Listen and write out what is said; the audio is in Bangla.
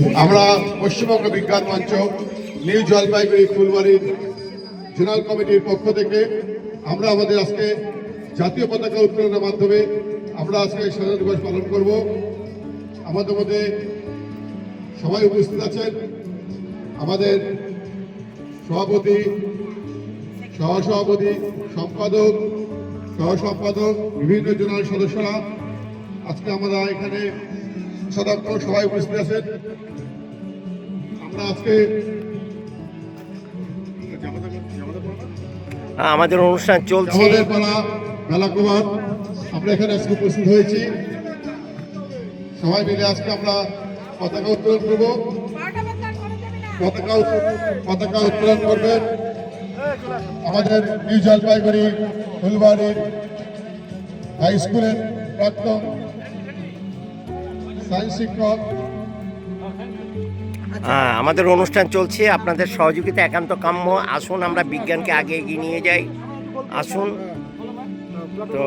আমরা পশ্চিমবঙ্গ বিজ্ঞান মঞ্চ, নিউ জলপাইগুড়ি ফুলবাড়ির জেনারেল কমিটির পক্ষ থেকে আমরা আমাদের আজকে জাতীয় পতাকা উত্তোলনের মাধ্যমে আমরা আজকে স্বাধীনতা দিবস পালন করব। আমাদের মধ্যে সবাই উপস্থিত আছেন। আমাদের সভাপতি, সহসভাপতি, সম্পাদক, সহসম্পাদক, বিভিন্ন জোনাল সদস্যরা আজকে আমরা এখানে সদস্য সবাই উপস্থিত আছেন। আমরা আজকে আমাদের অনুষ্ঠান চলছে। আমাদের পাড়া মেলা কুমার আমরা এখানে আজকে উপস্থিত হয়েছি। সবাই মিলে আজকে আমরা পতাকা উত্তোলন করব। পতাকা পতাকা উত্তোলন করবেন আমাদের নিউ জলপাইগুড়ি ফুলবাড়ির হাই স্কুলের প্রাক্তন সায়েন্স শিক্ষক। হ্যাঁ আমাদের অনুষ্ঠান চলছে আপনাদের সহযোগিতা একান্ত কাম্য। আসুন আমরা বিজ্ঞানকে আগে এগিয়ে নিয়ে যাই। আসুন। তো